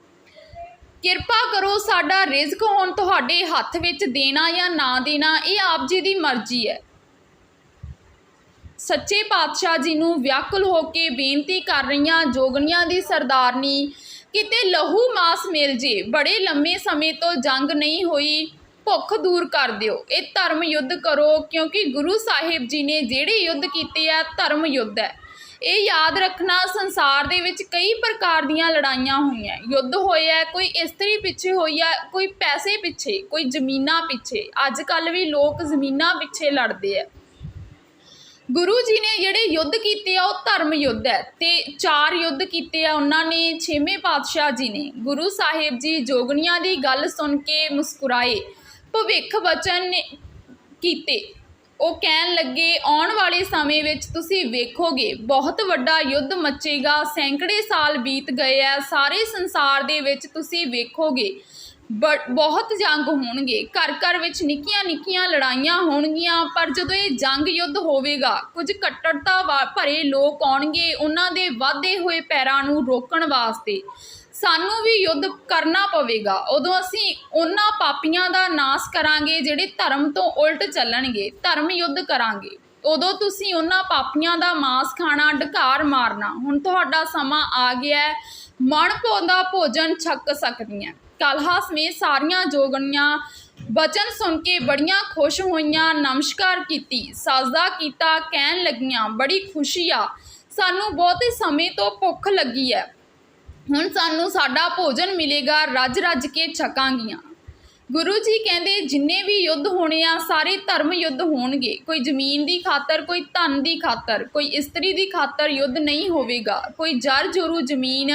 ਕਿਰਪਾ ਕਰੋ ਸਾਡਾ ਰਿਜ਼ਕ ਹੁਣ ਤੁਹਾਡੇ ਹੱਥ ਵਿੱਚ ਦੇਣਾ ਜਾਂ ਨਾ ਦੇਣਾ, ਇਹ ਆਪ ਜੀ ਦੀ ਮਰਜ਼ੀ ਹੈ। ਸੱਚੇ ਪਾਤਸ਼ਾਹ ਜੀ ਨੂੰ ਵਿਆਕੁਲ ਹੋ ਕੇ ਬੇਨਤੀ ਕਰ ਰਹੀਆਂ ਜੋਗਣੀਆਂ ਦੀ ਸਰਦਾਰਨੀ, ਕਿਤੇ ਲਹੂ ਮਾਸ ਮਿਲ ਜੇ, ਬੜੇ ਲੰਮੇ ਸਮੇਂ ਤੋਂ ਜੰਗ ਨਹੀਂ ਹੋਈ, ਭੁੱਖ ਦੂਰ ਕਰ ਦਿਓ। ਇਹ ਧਰਮ ਯੁੱਧ ਕਰੋ, ਕਿਉਂਕਿ ਗੁਰੂ ਸਾਹਿਬ ਜੀ ਨੇ ਜਿਹੜੇ ਯੁੱਧ ਕੀਤੇ ਆ, ਧਰਮ ਯੁੱਧ ਹੈ। ਇਹ ਯਾਦ ਰੱਖਣਾ ਸੰਸਾਰ ਦੇ ਵਿੱਚ ਕਈ ਪ੍ਰਕਾਰ ਦੀਆਂ ਲੜਾਈਆਂ ਹੋਈਆਂ। ਯੁੱਧ ਹੋਇਆ ਕੋਈ ਇਸਤਰੀ ਪਿੱਛੇ ਹੋਇਆ ਕੋਈ ਪੈਸੇ ਪਿੱਛੇ, ਕੋਈ ਜ਼ਮੀਨਾਂ ਪਿੱਛੇ। ਅੱਜ ਕੱਲ ਵੀ ਲੋਕ ਜ਼ਮੀਨਾਂ ਪਿੱਛੇ ਲੜਦੇ ਆ। ਗੁਰੂ ਜੀ ਨੇ ਜਿਹੜੇ ਯੁੱਧ ਕੀਤੇ ਆ, ਉਹ ਧਰਮ ਯੁੱਧ ਹੈ ਤੇ ਚਾਰ ਯੁੱਧ ਕੀਤੇ ਆ ਉਹਨਾਂ ਨੇ, ਛੇਵੇਂ ਪਾਤਸ਼ਾਹ ਜੀ ਨੇ। ਗੁਰੂ ਸਾਹਿਬ ਜੀ ਜੋਗਣੀਆਂ ਦੀ ਗੱਲ ਸੁਣ ਕੇ ਮੁਸਕਰਾਏ। ਭਵਿੱਖ ਵਚਨ ਕੀਤੇ। ਉਹ ਕਹਿਣ ਲੱਗੇ, ਆਉਣ ਵਾਲੇ ਸਮੇਂ ਵਿੱਚ ਤੁਸੀਂ ਵੇਖੋਗੇ, ਬਹੁਤ ਵੱਡਾ ਯੁੱਧ ਮਚੇਗਾ, ਸੈਂਕੜੇ ਸਾਲ ਬੀਤ ਗਏ ਆ ਸਾਰੇ ਸੰਸਾਰ ਦੇ ਵਿੱਚ ਤੁਸੀਂ ਵੇਖੋਗੇ, ਬ- ਬਹੁਤ ਜੰਗ ਹੋਣਗੇ ਘਰ ਘਰ ਵਿੱਚ ਨਿੱਕੀਆਂ ਨਿੱਕੀਆਂ ਲੜਾਈਆਂ ਹੋਣਗੀਆਂ, ਪਰ ਜਦੋਂ ਇਹ ਜੰਗ ਯੁੱਧ ਹੋਵੇਗਾ, ਕੁਝ ਕੱਟੜਤਾ ਵਾ- ਭਰੇ ਲੋਕ ਆਉਣਗੇ, ਉਹਨਾਂ ਦੇ ਵਾਧੇ ਹੋਏ ਪੈਰਾਂ ਨੂੰ ਰੋਕਣ ਵਾਸਤੇ। ਸਾਨੂੰ ਵੀ ਯੁੱਧ ਕਰਨਾ ਪਵੇਗਾ। ਉਦੋਂ ਅਸੀਂ ਉਹਨਾਂ ਪਾਪੀਆਂ ਦਾ ਨਾਸ ਕਰਾਂਗੇ, ਜਿਹੜੇ ਧਰਮ ਤੋਂ ਉਲਟ ਚੱਲਣਗੇ, ਧਰਮ ਯੁੱਧ ਕਰਾਂਗੇ। ਉਦੋਂ ਤੁਸੀਂ ਉਹਨਾਂ ਪਾਪੀਆਂ ਦਾ ਮਾਸ ਖਾਣਾ ਢਕਾਰ ਮਾਰਨਾ। ਹੁਣ ਤੁਹਾਡਾ ਸਮਾਂ ਆ ਗਿਆ ਹੈ। ਮਨ ਪਾਉਂਦਾ ਭੋਜਨ ਛੱਕ ਸਕਦੀਆਂ। ਕਲਹਾ ਸਮੇਤ ਸਾਰੀਆਂ ਜੋਗਣੀਆਂ। ਬਚਨ ਸੁਣ ਕੇ ਬੜੀਆਂ ਖੁਸ਼ ਹੋਈਆਂ। ਨਮਸਕਾਰ ਕੀਤੀ, ਸਾਜਦਾ ਕੀਤਾ, ਕਹਿਣ ਲੱਗੀਆਂ, ਬੜੀ ਖੁਸ਼ੀ ਆ। ਸਾਨੂੰ ਬਹੁਤੇ ਸਮੇਂ ਤੋਂ ਭੁੱਖ ਲੱਗੀ ਹੈ। ਹੁਣ ਸਾਨੂੰ ਸਾਡਾ ਭੋਜਨ ਮਿਲੇਗਾ ਰੱਜ ਰੱਜ ਕੇ ਛਕਾਂਗੀਆਂ। ਗੁਰੂ ਜੀ ਕਹਿੰਦੇ, ਜਿੰਨੇ ਵੀ ਯੁੱਧ ਹੋਣੇ ਆ, ਸਾਰੇ ਧਰਮ ਯੁੱਧ ਹੋਣਗੇ। ਕੋਈ ਜ਼ਮੀਨ ਦੀ ਖਾਤਰ, ਕੋਈ ਧਨ ਦੀ ਖਾਤਰ, ਕੋਈ ਇਸਤਰੀ ਦੀ ਖਾਤਰ ਯੁੱਧ ਨਹੀਂ ਹੋਵੇਗਾ। ਕੋਈ ਜਰ ਜੋਰੂ ਜ਼ਮੀਨ,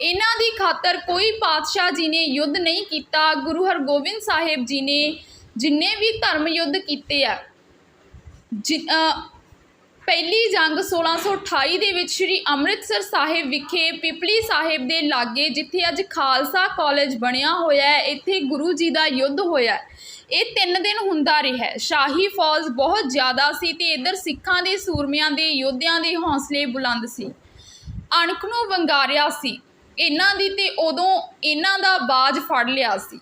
ਇਹਨਾਂ ਦੀ ਖਾਤਰ ਕੋਈ ਪਾਤਸ਼ਾਹ ਜੀ ਨੇ ਯੁੱਧ ਨਹੀਂ ਕੀਤਾ। ਗੁਰੂ ਹਰਗੋਬਿੰਦ ਸਾਹਿਬ ਜੀ ਨੇ ਜਿੰਨੇ ਵੀ ਧਰਮ ਯੁੱਧ ਕੀਤੇ ਆ, ਜਿ- ਪਹਿਲੀ ਜੰਗ 1628 ਦੇ ਵਿੱਚ ਸ੍ਰੀ ਅੰਮ੍ਰਿਤਸਰ ਸਾਹਿਬ ਵਿਖੇ ਪਿਪਲੀ ਸਾਹਿਬ ਦੇ ਲਾਗੇ ਜਿੱਥੇ ਅੱਜ ਖਾਲਸਾ ਕਾਲਜ ਬਣਿਆ ਹੋਇਆ ਹੈ, ਇੱਥੇ ਗੁਰੂ ਜੀ ਦਾ ਯੁੱਧ ਹੋਇਆ ਇਹ ਤਿੰਨ ਦਿਨ ਹੁੰਦਾ ਰਿਹਾ ਸ਼ਾਹੀ ਫੌਜ ਬਹੁਤ ਜ਼ਿਆਦਾ ਸੀ ਤੇ ਇੱਧਰ ਸਿੱਖਾਂ ਦੇ, ਸੂਰਮਿਆਂ ਦੇ, ਯੋਧਿਆਂ ਦੇ ਹੌਸਲੇ ਬੁਲੰਦ ਸੀ। ਅਣਖ ਨੂੰ ਵੰਗਾਰਿਆ ਸੀ। ਇਹਨਾਂ ਦੀ ਤੇ ਉਦੋਂ ਇਹਨਾਂ ਦਾ ਬਾਜ ਫੜ ਲਿਆ ਸੀ।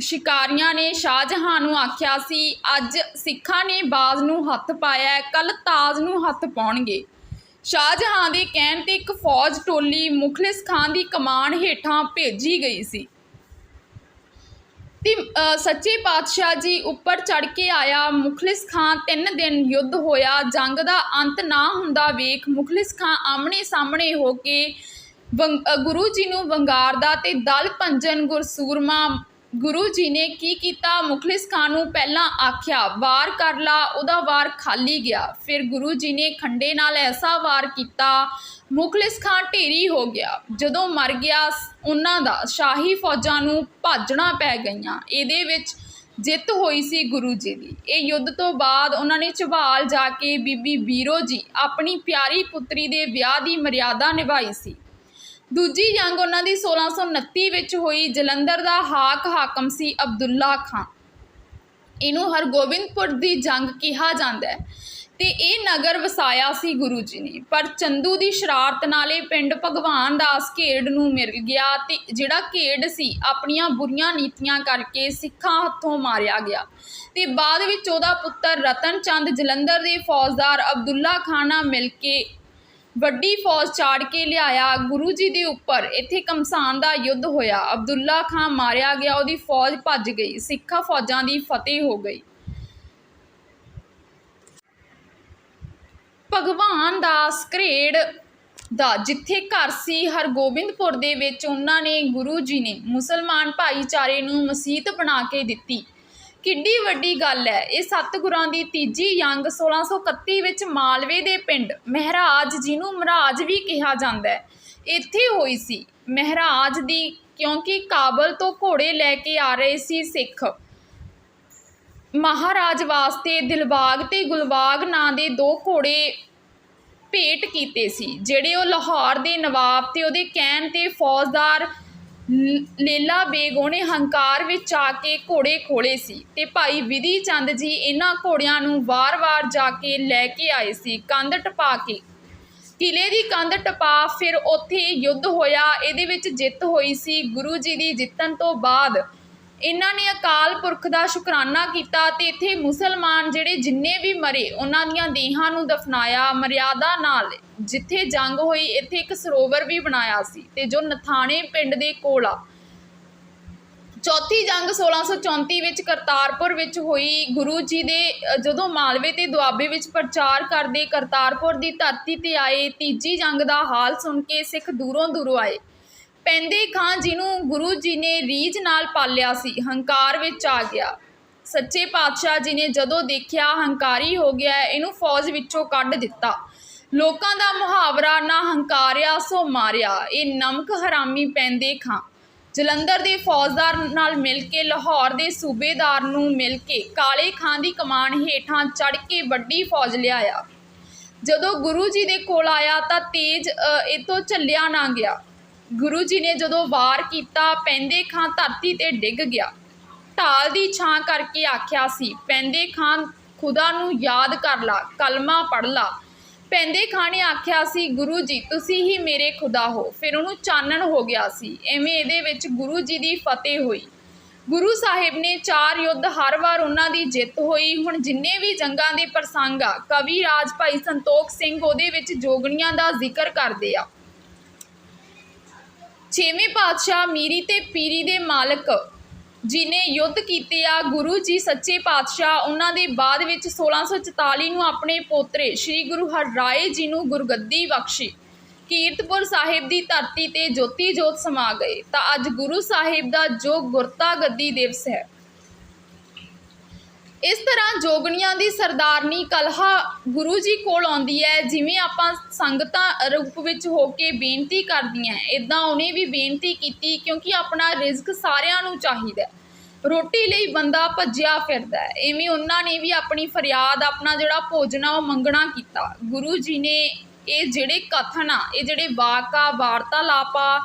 ਸ਼ਿਕਾਰੀਆਂ ਨੇ ਸ਼ਾਹਜਹਾਂ ਨੂੰ ਆਖਿਆ ਸੀ, ਅੱਜ ਸਿੱਖਾਂ ਨੇ ਬਾਜ਼ ਨੂੰ ਹੱਥ ਪਾਇਆ ਕੱਲ ਤਾਜ ਨੂੰ ਹੱਥ ਪਾਉਣਗੇ। ਸ਼ਾਹਜਹਾਂ ਦੇ ਕਹਿਣ ਤੇ ਇੱਕ ਫੌਜ ਟੋਲੀ ਮੁਖਲਿਸ ਖਾਨ ਦੀ ਕਮਾਨ ਹੇਠਾਂ ਭੇਜੀ ਗਈ ਸੀ। ਤੇ ਸੱਚੇ ਪਾਤਸ਼ਾਹ ਜੀ ਉੱਪਰ ਚੜ ਕੇ ਆਇਆ, ਮੁਖਲਿਸ ਖਾਨ ਤਿੰਨ ਦਿਨ ਯੁੱਧ ਹੋਇਆ, ਜੰਗ ਦਾ ਅੰਤ ਨਾ ਹੁੰਦਾ ਵੇਖ ਮੁਖਲਿਸ ਖਾਨ ਆਮਣੇ ਸਾਹਮਣੇ ਹੋ ਕੇ ਵੰਗ- ਗੁਰੂ ਜੀ ਨੂੰ ਵੰਗਾਰਦਾ ਤੇ ਦਲ ਭੰਜਨ ਗੁਰਸੂਰਮਾ ਗੁਰੂ ਜੀ ਨੇ ਕੀ ਕੀਤਾ? ਮੁਖਲਿਸ ਖਾਨ ਨੂੰ ਪਹਿਲਾਂ ਆਖਿਆ, ਵਾਰ ਕਰ ਲਾ, ਉਹਦਾ ਵਾਰ ਖਾਲੀ ਗਿਆ। ਫਿਰ ਗੁਰੂ ਜੀ ਨੇ ਖੰਡੇ ਨਾਲ ਐਸਾ ਵਾਰ ਕੀਤਾ, ਮੁਖਲਿਸ ਖਾਨ ਢੇਰੀ ਹੋ ਗਿਆ। ਜਦੋਂ ਮਰ ਗਿਆ, ਉਹਨਾਂ ਦਾ ਸ਼ਾਹੀ ਫੌਜਾਂ ਨੂੰ ਭਾਜਣਾ ਪੈ ਗਈਆਂ। ਇਹਦੇ ਵਿੱਚ ਜਿੱਤ ਹੋਈ ਸੀ ਗੁਰੂ ਜੀ ਦੀ। ਇਹ ਯੁੱਧ ਤੋਂ ਬਾਅਦ ਉਹਨਾਂ ਨੇ ਝਬਾਲ ਜਾ ਕੇ ਬੀਬੀ ਬੀਰੋ ਜੀ ਆਪਣੀ ਪਿਆਰੀ ਪੁੱਤਰੀ ਦੇ ਵਿਆਹ ਦੀ ਮਰਿਆਦਾ ਨਿਭਾਈ ਸੀ। ਦੂਜੀ ਜੰਗ ਉਹਨਾਂ ਦੀ 1629 ਵਿੱਚ ਹੋਈ, ਜਲੰਧਰ ਦਾ ਹਾਕ ਹਾਕਮ ਸੀ ਅਬਦੁੱਲਾ ਖਾਂ। ਇਹਨੂੰ ਹਰਗੋਬਿੰਦਪੁਰ ਦੀ ਜੰਗ ਕਿਹਾ ਜਾਂਦਾ ਹੈ ਤੇ ਇਹ ਨਗਰ ਵਸਾਇਆ ਸੀ ਗੁਰੂ ਜੀ ਨੇ। ਪਰ ਚੰਦੂ ਦੀ ਸ਼ਰਾਰਤ ਨਾਲ ਇਹ ਪਿੰਡ ਭਗਵਾਨ ਦਾਸ ਖੇਡ ਨੂੰ ਮਿਲ ਗਿਆ ਤੇ ਜਿਹੜਾ ਖੇਡ ਸੀ, ਆਪਣੀਆਂ ਬੁਰੀਆਂ ਨੀਤੀਆਂ ਕਰਕੇ ਸਿੱਖਾਂ ਹੱਥੋਂ ਮਾਰਿਆ ਗਿਆ। ਤੇ ਬਾਅਦ ਵਿੱਚ ਉਹਦਾ ਪੁੱਤਰ ਰਤਨ ਚੰਦ ਜਲੰਧਰ ਦੇ ਫੌਜਦਾਰ ਅਬਦੁੱਲਾ ਖਾਨ ਨਾਲ ਮਿਲ ਕੇ ਵੱਡੀ ਫੌਜ ਚਾੜ ਕੇ ਲਿਆਇਆ ਗੁਰੂ ਜੀ ਦੇ ਉੱਪਰ। ਇੱਥੇ ਕਮਸਾਨ ਦਾ ਯੁੱਧ ਹੋਇਆ। ਅਬਦੁੱਲਾ ਖਾਨ ਮਾਰਿਆ ਗਿਆ, ਉਹਦੀ ਫੌਜ ਭੱਜ ਗਈ। ਸਿੱਖਾਂ ਫੌਜਾਂ ਦੀ ਫਤਿਹ ਹੋ ਗਈ। ਭਗਵਾਨ ਦਾਸ ਘਰੇੜ ਦਾ, ਜਿੱਥੇ ਘਰ ਸੀ ਹਰਗੋਬਿੰਦਪੁਰ ਦੇ ਵਿੱਚ, ਉਹਨਾਂ ਨੇ ਗੁਰੂ ਜੀ ਨੇ ਮੁਸਲਮਾਨ ਭਾਈਚਾਰੇ ਨੂੰ ਮਸਜਿਦ ਬਣਾ ਕੇ ਦਿੱਤੀ। ਕਿੱਡੀ ਵੱਡੀ ਗੱਲ ਹੈ। ਇਹ ਸਤਿਗੁਰਾਂ ਦੀ ਤੀਜੀ ਜੰਗ 1631 ਵਿੱਚ ਮਾਲਵੇ ਦੇ ਪਿੰਡ ਮਹਿਰਾਜ ਜਿਹਨੂੰ ਮਹਾਰਾਜ ਵੀ ਕਿਹਾ ਜਾਂਦਾ ਹੈ। ਇੱਥੇ ਹੋਈ ਸੀ। ਮਹਿਰਾਜ ਦੀ ਕਿਉਂਕਿ ਕਾਬਲ ਤੋਂ ਘੋੜੇ ਲੈ ਕੇ ਆ ਰਹੇ ਸੀ ਸਿੱਖ। ਮਹਾਰਾਜ ਵਾਸਤੇ ਦਿਲਬਾਗ ਤੇ ਗੁਲਬਾਗ ਨਾਂ ਦੇ ਦੋ ਘੋੜੇ ਭੇਟ ਕੀਤੇ ਸੀ, ਜਿਹੜੇ ਉਹ ਲਾਹੌਰ ਦੇ ਨਵਾਬ ਤੇ ਉਹਦੇ ਕਹਿਣ ਤੇ ਫੌਜਦਾਰ ਲੇਲਾ ਬੇਗ ਉਹਨੇ ਹੰਕਾਰ ਵਿੱਚ ਆ ਕੇ ਘੋੜੇ ਖੋਲੇ ਸੀ ਤੇ ਭਾਈ ਵਿਧੀ ਚੰਦ ਜੀ ਇਹਨਾਂ ਘੋੜਿਆਂ ਨੂੰ ਵਾਰ-ਵਾਰ ਜਾ ਕੇ ਲੈ ਕੇ ਆਏ ਸੀ, ਕੰਧ ਟਪਾ ਕੇ। ਕਿਲੇ ਦੀ ਕੰਧ ਟਪਾ, ਫਿਰ ਉੱਥੇ ਯੁੱਧ ਹੋਇਆ, ਇਹਦੇ ਵਿੱਚ ਜਿੱਤ ਹੋਈ ਸੀ, ਗੁਰੂ ਜੀ ਦੀ ਜਿੱਤਣ ਤੋਂ ਬਾਅਦ। ਇਹਨਾਂ ਨੇ ਅਕਾਲ ਪੁਰਖ ਦਾ ਸ਼ੁਕਰਾਨਾ ਕੀਤਾ ਤੇ ਇੱਥੇ ਮੁਸਲਮਾਨ ਜਿਹੜੇ ਜਿੰਨੇ ਵੀ ਮਰੇ, ਉਹਨਾਂ ਦੀਆਂ ਦੇਹਾਂ ਨੂੰ ਦਫਨਾਇਆ ਮਰਿਆਦਾ ਨਾਲ। ਜਿੱਥੇ ਜੰਗ ਹੋਈ, ਇੱਥੇ ਇੱਕ ਸਰੋਵਰ ਵੀ ਬਣਾਇਆ ਸੀ ਤੇ ਜੋ ਨਥਾਣੇ ਪਿੰਡ ਦੇ ਕੋਲ ਆ। ਚੌਥੀ ਜੰਗ 1634 ਵਿੱਚ ਕਰਤਾਰਪੁਰ ਵਿੱਚ ਹੋਈ। ਗੁਰੂ ਜੀ ਦੇ ਜਦੋਂ ਮਾਲਵੇ ਤੇ ਦੁਆਬੇ ਵਿੱਚ ਪ੍ਰਚਾਰ ਕਰਦੇ ਕਰਤਾਰਪੁਰ ਦੀ ਧਰਤੀ ਤੇ ਆਏ, ਤੀਜੀ ਜੰਗ ਦਾ ਹਾਲ ਸੁਣ ਕੇ ਸਿੱਖ ਦੂਰੋਂ ਦੂਰੋਂ ਆਏ। ਪੈਂਦੇ ਖਾਂ ਜਿਹਨੂੰ ਗੁਰੂ ਜੀ ਨੇ ਰੀਝ ਨਾਲ ਪਾਲਿਆ ਸੀ, ਹੰਕਾਰ ਵਿੱਚ ਆ ਗਿਆ। ਸੱਚੇ ਪਾਤਸ਼ਾਹ ਜੀ ਨੇ ਜਦੋਂ ਦੇਖਿਆ ਹੰਕਾਰੀ ਹੋ ਗਿਆ, ਇਹਨੂੰ ਫੌਜ ਵਿੱਚੋਂ ਕੱਢ ਦਿੱਤਾ। ਲੋਕਾਂ ਦਾ ਮੁਹਾਵਰਾ ਨਾ ਹੰਕਾਰਿਆ ਸੋ ਮਾਰਿਆ। ਇਹ ਨਮਕ ਹਰਾਮੀ ਪੈਂਦੇ ਖਾਂ। ਜਲੰਧਰ ਦੇ ਫੌਜਦਾਰ ਨਾਲ ਮਿਲ ਕੇ ਲਾਹੌਰ ਦੇ ਸੂਬੇਦਾਰ ਨੂੰ ਮਿਲ ਕੇ ਕਾਲੇ ਖਾਂ ਦੀ ਕਮਾਨ ਹੇਠਾਂ ਚੜ ਕੇ ਵੱਡੀ ਫੌਜ ਲਿਆਇਆ। ਜਦੋਂ ਗੁਰੂ ਜੀ ਦੇ ਕੋਲ ਆਇਆ ਤਾਂ ਤੇਜ ਅ, ਇਹ ਤੋਂ ਝੱਲਿਆ ਨਾ ਗਿਆ। ਗੁਰੂ ਜੀ ਨੇ ਜਦੋਂ ਵਾਰ ਕੀਤਾ ਪੈਂਦੇ ਖਾਂ ਧਰਤੀ ਤੇ ਡਿੱਗ ਗਿਆ। ਢਾਲ ਦੀ ਛਾਂ ਕਰਕੇ ਆਖਿਆ ਸੀ ਪੈਂਦੇ ਖਾਂ ਖੁਦਾ ਨੂੰ ਯਾਦ ਕਰ ਲਾ ਕਲਮਾ ਪੜ ਲਾ। ਪੈਂਦੇ ਖਾਂ ਨੇ ਆਖਿਆ ਸੀ, ਗੁਰੂ ਜੀ, ਤੁਸੀਂ ਹੀ ਮੇਰੇ ਖੁਦਾ ਹੋ। ਫਿਰ ਉਹਨੂੰ ਚਾਨਣ ਹੋ ਗਿਆ ਸੀ। ਐਵੇਂ ਇਹਦੇ ਵਿੱਚ ਗੁਰੂ ਜੀ ਦੀ ਫਤਿਹ ਹੋਈ। ਗੁਰੂ ਸਾਹਿਬ ਨੇ ਚਾਰ ਯੁੱਧ ਹਰ ਵਾਰ ਉਹਨਾਂ ਦੀ ਜਿੱਤ ਹੋਈ। ਹੁਣ ਜਿੰਨੇ ਵੀ ਜੰਗਾਂ ਦੇ ਪ੍ਰਸੰਗ ਆ, ਕਵੀ ਰਾਜ ਭਾਈ ਸੰਤੋਖ ਸਿੰਘ ਉਹਦੇ ਵਿੱਚ ਜੋਗਣੀਆਂ ਦਾ ਜ਼ਿਕਰ ਕਰਦੇ ਆ। ਛੇਵੇਂ ਪਾਤਸ਼ਾਹ ਮੀਰੀ ਤੇ ਪੀਰੀ ਦੇ ਮਾਲਕ ਜਿਨੇ ਯੁੱਧ ਕੀਤੇ ਆ, ਗੁਰੂ ਜੀ ਸੱਚੇ ਪਾਤਸ਼ਾਹ ਉਹਨਾਂ ਦੇ ਬਾਅਦ ਵਿੱਚ 1644 ਨੂੰ ਆਪਣੇ ਪੋਤਰੇ ਸ੍ਰੀ ਗੁਰੂ ਹਰਰਾਏ ਜੀ ਨੂੰ ਗੁਰਗੱਦੀ ਬਖਸ਼ੀ। ਕੀਰਤਪੁਰ ਸਾਹਿਬ ਦੀ ਧਰਤੀ ਤੇ ਜੋਤੀ ਜੋਤ ਸਮਾ ਗਏ ਤਾਂ ਅੱਜ ਗੁਰੂ ਸਾਹਿਬ ਦਾ ਜੋ ਗੁਰਤਾ ਗੱਦੀ ਦਿਵਸ ਹੈ ਇਸ ਤਰ੍ਹਾਂ ਜੋਗਣੀਆਂ ਦੀ ਸਰਦਾਰਨੀ ਕਲਹਾ ਗੁਰੂ ਜੀ ਕੋਲ ਆਉਂਦੀ ਹੈ, ਜਿਵੇਂ ਆਪਾਂ ਸੰਗਤਾਂ ਰੂਪ ਵਿੱਚ ਹੋ ਕੇ ਬੇਨਤੀ ਕਰਦੀਆਂ ਇਦਾਂ ਉਹਨੇ ਵੀ ਬੇਨਤੀ ਕੀਤੀ ਕਿਉਂਕਿ ਆਪਣਾ ਰਿਜ਼ਕ ਸਾਰਿਆਂ ਨੂੰ ਚਾਹੀਦਾ ਹੈ। ਰੋਟੀ ਲਈ ਬੰਦਾ ਭੱਜਿਆ ਫਿਰਦਾ ਹੈ, ਐਵੇਂ ਉਹਨਾਂ ਨੇ ਵੀ ਆਪਣੀ ਫਰਿਆਦ, ਆਪਣਾ ਜਿਹੜਾ ਭੋਜਨ ਆ ਉਹ ਮੰਗਣਾ ਕੀਤਾ ਗੁਰੂ ਜੀ ਨੇ ਇਹ ਜਿਹੜੇ ਕਥਨ ਆ, ਇਹ ਜਿਹੜੇ ਵਾਕ ਆ, ਵਾਰਤਾਲਾਪ ਆ,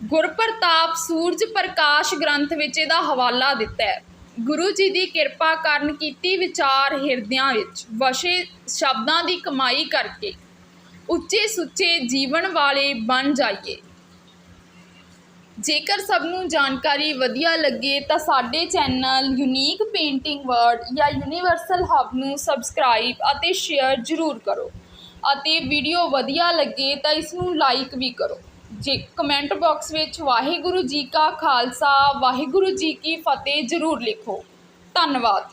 ਗੁਰਪ੍ਰਤਾਪ ਸੂਰਜ ਪ੍ਰਕਾਸ਼ ਗ੍ਰੰਥ ਵਿੱਚ ਇਹਦਾ ਹਵਾਲਾ ਦਿੱਤਾ ਹੈ ਗੁਰੂ ਜੀ ਦੀ ਕਿਰਪਾ ਕਾਰਨ ਕੀਤੀ ਵਿਚਾਰ ਹਿਰਦਿਆਂ ਵਿੱਚ, ਵਸੇ ਸ਼ਬਦਾਂ ਦੀ ਕਮਾਈ ਕਰਕੇ ਉੱਚੇ ਸੁੱਚੇ ਜੀਵਨ ਵਾਲੇ ਬਣ ਜਾਈਏ। ਜੇਕਰ ਸਭ ਨੂੰ ਜਾਣਕਾਰੀ ਵਧੀਆ ਲੱਗੇ ਤਾਂ ਸਾਡੇ ਚੈਨਲ ਯੂਨੀਕ ਪੇਂਟਿੰਗ ਵਰਡ ਜਾਂ ਯੂਨੀਵਰਸਲ ਹੱਬ ਨੂੰ ਸਬਸਕ੍ਰਾਈਬ ਅਤੇ ਸ਼ੇਅਰ ਜ਼ਰੂਰ ਕਰੋ ਅਤੇ ਵੀਡੀਓ ਵਧੀਆ ਲੱਗੇ ਤਾਂ ਇਸ ਨੂੰ ਲਾਈਕ ਵੀ ਕਰੋ। ਜੇ ਕਮੈਂਟ ਬਾਕਸ ਵਿੱਚ ਵਾਹਿਗੁਰੂ ਜੀ ਕਾ ਖਾਲਸਾ, ਵਾਹਿਗੁਰੂ ਜੀ ਕੀ ਫਤਿਹ ਜ਼ਰੂਰ ਲਿਖੋ। ਧੰਨਵਾਦ।